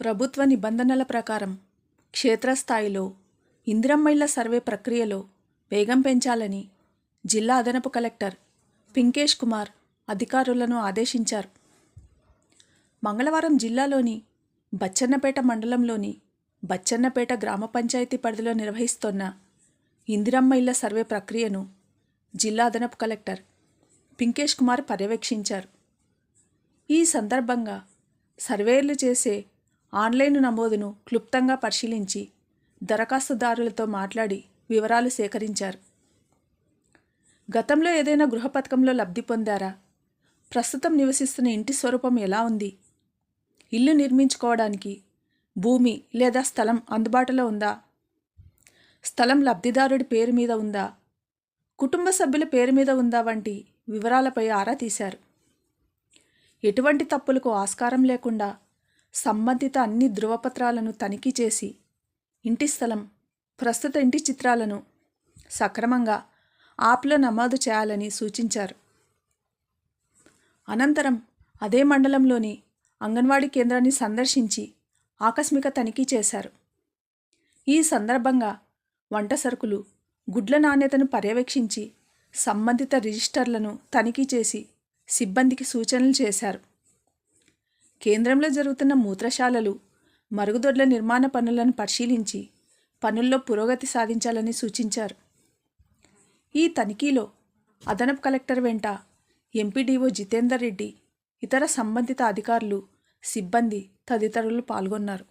ప్రభుత్వ నిబంధనల ప్రకారం క్షేత్రస్థాయిలో ఇందిరమ్మైళ్ళ సర్వే ప్రక్రియలో వేగం పెంచాలని జిల్లా అదనపు కలెక్టర్ పింకేష్ కుమార్ అధికారులను ఆదేశించారు. మంగళవారం జిల్లాలోని బచ్చన్నపేట మండలంలోని బచ్చన్నపేట గ్రామ పంచాయతీ పరిధిలో నిర్వహిస్తోన్న ఇందిరమ్మ ఇళ్ళ సర్వే ప్రక్రియను జిల్లా అదనపు కలెక్టర్ పింకేష్ కుమార్ పర్యవేక్షించారు. ఈ సందర్భంగా సర్వేలు చేసే ఆన్లైన్ నమోదును క్లుప్తంగా పరిశీలించి దరఖాస్తుదారులతో మాట్లాడి వివరాలు సేకరించారు. గతంలో ఏదైనా గృహ పథకంలో లబ్ధి పొందారా? ప్రస్తుతం నివసిస్తున్న ఇంటి స్వరూపం ఎలా ఉంది? ఇల్లు నిర్మించుకోవడానికి భూమి లేదా స్థలం అందుబాటులో ఉందా? స్థలం లబ్ధిదారుడి పేరు మీద ఉందా? కుటుంబ సభ్యుల పేరు మీద ఉందా? వంటి వివరాలపై ఆరా తీశారు. ఎటువంటి తప్పులకు ఆస్కారం లేకుండా సంబంధిత అన్ని ధృవపత్రాలను తనిఖీ చేసి ఇంటి స్థలం ప్రస్తుత ఇంటి చిత్రాలను సక్రమంగా ఆప్లో నమోదు చేయాలని సూచించారు. అనంతరం అదే మండలంలోని అంగన్వాడీ కేంద్రాన్ని సందర్శించి ఆకస్మిక తనిఖీ చేశారు. ఈ సందర్భంగా వంట సరుకులు గుడ్ల నాణ్యతను పర్యవేక్షించి సంబంధిత రిజిస్టర్లను తనిఖీ చేసి సిబ్బందికి సూచనలు చేశారు. కేంద్రంలో జరుగుతున్న మూత్రశాలలు మరుగుదొడ్ల నిర్మాణ పనులను పరిశీలించి పనుల్లో పురోగతి సాధించాలని సూచించారు. ఈ తనిఖీలో అదనపు కలెక్టర్ వెంట ఎంపీడీఓ జితేందర్ రెడ్డి ఇతర సంబంధిత అధికారులు సిబ్బంది తదితరులు పాల్గొన్నారు.